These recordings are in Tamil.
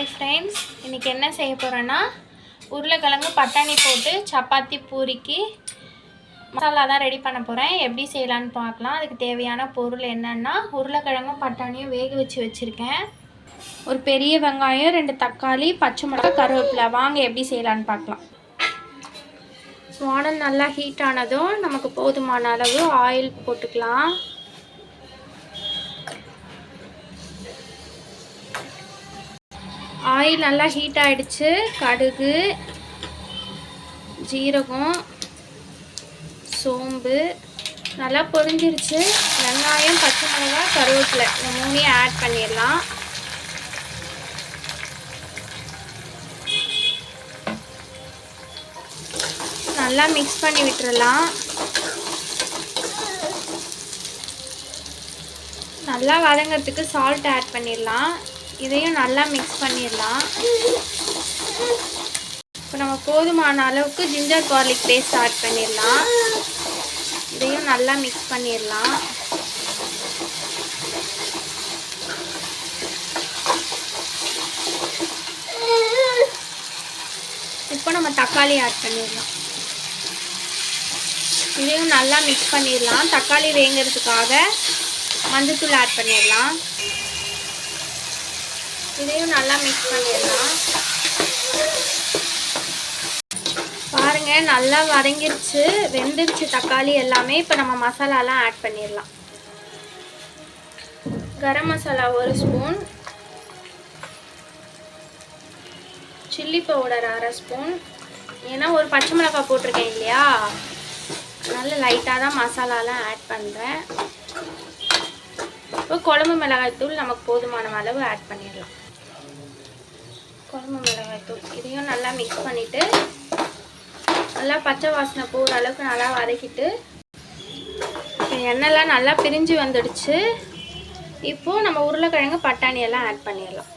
ஹாய் ஃப்ரெண்ட்ஸ் இன்றைக்கி என்ன செய்ய போகிறேன்னா உருளைக்கிழங்கு பட்டாணி போட்டு சப்பாத்தி பூரிக்கு மசாலா தான் ரெடி பண்ண போகிறேன் எப்படி செய்யலான்னு பார்க்கலாம். அதுக்கு தேவையான பொருள் என்னென்னா உருளைக்கிழங்கும் பட்டாணியும் வேக வச்சு வச்சுருக்கேன். ஒரு பெரிய வெங்காயம் ரெண்டு தக்காளி பச்சை மிளகாய் கருவேப்பிலை. வாங்க எப்படி செய்யலான்னு பார்க்கலாம். வானல் நல்லா ஹீட் ஆனதும் நமக்கு போதுமான அளவு ஆயில் போட்டுக்கலாம். ஆயில் நல்லா ஹீட் ஆகிடுச்சு கடுகு ஜீரகம் சோம்பு. நல்லா பொரிஞ்சிருச்சு. வெங்காயம் பச்சை மிளகாய் கருவேப்பிலை. இந்த மூணையும் ஆட் பண்ணிடலாம். நல்லா மிக்ஸ் பண்ணி விட்டுறலாம். நல்லா வதங்கிறதுக்கு சால்ட் ஆட் பண்ணிடலாம். இதையும் நல்லா மிக்ஸ் பண்ணிடலாம். இப்போ நம்ம போதுமான அளவுக்கு ஜிஞ்சர் கார்லிக் பேஸ்ட் ஆட் பண்ணிடலாம். இதையும் நல்லா மிக்ஸ் பண்ணிடலாம். இப்போ நம்ம தக்காளி ஆட் பண்ணிடலாம். இதையும் நல்லா மிக்ஸ் பண்ணிடலாம். தக்காளி வேங்கிறதுக்காக மஞ்சத்தூள் ஆட் பண்ணிடலாம். இதையும் நல்லா மிக்ஸ் பண்ணிடலாம். பாருங்க நல்லா வதங்கிருச்சு. வெந்துருச்சு தக்காளி எல்லாமே. இப்போ நம்ம மசாலாலாம் ஆட் பண்ணிடலாம். கரம் மசாலா ஒரு ஸ்பூன் சில்லி பவுடர் அரை ஸ்பூன் ஏன்னா ஒரு பச்சை மிளகாய் போட்டிருக்கேன் இல்லையா? நல்ல லைட்டாக தான் மசாலாலாம் ஆட் பண்ணுறேன் இப்போ குழம்பு மிளகாய் தூள் நமக்கு போதுமான அளவு ஆட் பண்ணிடலாம். குழம்பு மிளகாய் தூள் இதையும் நல்லா மிக்ஸ் பண்ணிவிட்டு நல்லா பச்சை வாசனை போகிற அளவுக்கு நல்லா வதக்கிட்டு எண்ணெய்லாம் நல்லா பிரிஞ்சு வந்துடுச்சு. இப்போது நம்ம உருளைக்கிழங்கு பட்டாணி எல்லாம் ஆட் பண்ணிடலாம்.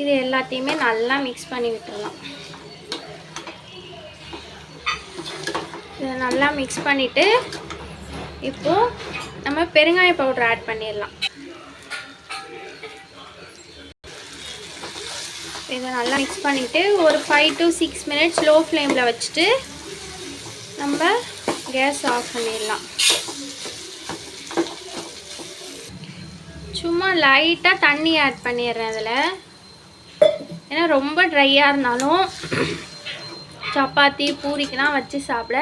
இது எல்லாத்தையுமே நல்லா மிக்ஸ் பண்ணி விட்டுடலாம் இதை நல்லா மிக்ஸ் பண்ணிவிட்டு இப்போது நம்ம பெருங்காய பவுடர் ஆட் பண்ணிடலாம். இதை நல்லா மிக்ஸ் பண்ணிவிட்டு ஒரு five to six minutes low ஃப்ளேமில் வச்சுட்டு நம்ம கேஸ் ஆஃப் பண்ணிடலாம். சும்மா லைட்டாக தண்ணி ஆட் பண்ணிடுறேன் அதில் ஏன்னா ரொம்ப ட்ரையாக இருந்தாலும் சப்பாத்தி பூரிக்கெலாம் வச்சு சாப்பிட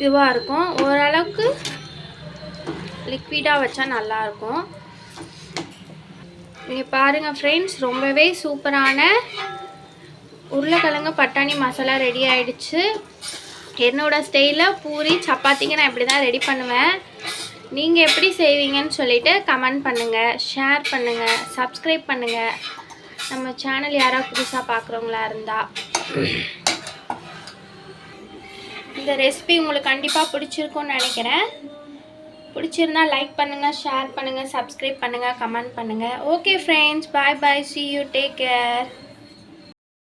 இதுவாக இருக்கும். ஓரளவுக்கு லிக்விடாக வச்சா நல்லாயிருக்கும் நீங்கள் பாருங்கள் ஃப்ரெண்ட்ஸ் ரொம்பவே சூப்பரான உருளைக்கிழங்கு பட்டாணி மசாலா ரெடி ஆகிடுச்சு என்னோடய ஸ்டைலில் பூரி சப்பாத்திக்கு நான் இப்படி தான் ரெடி பண்ணுவேன். நீங்கள் எப்படி செய்வீங்கன்னு சொல்லிவிட்டு கமெண்ட் பண்ணுங்கள் ஷேர் பண்ணுங்கள் சப்ஸ்கிரைப் பண்ணுங்கள் நம்ம சேனல் யாராவது புதுசாக பார்க்குறவங்களா இருந்தால் இந்த ரெசிபி உங்களுக்கு கண்டிப்பாக பிடிச்சிருக்கும்னு நினைக்கிறேன். பிடிச்சிருந்தா லைக் பண்ணுங்கள் ஷேர் பண்ணுங்கள் சப்ஸ்கிரைப் பண்ணுங்கள் கமெண்ட் பண்ணுங்கள் okay friends bye bye see you take care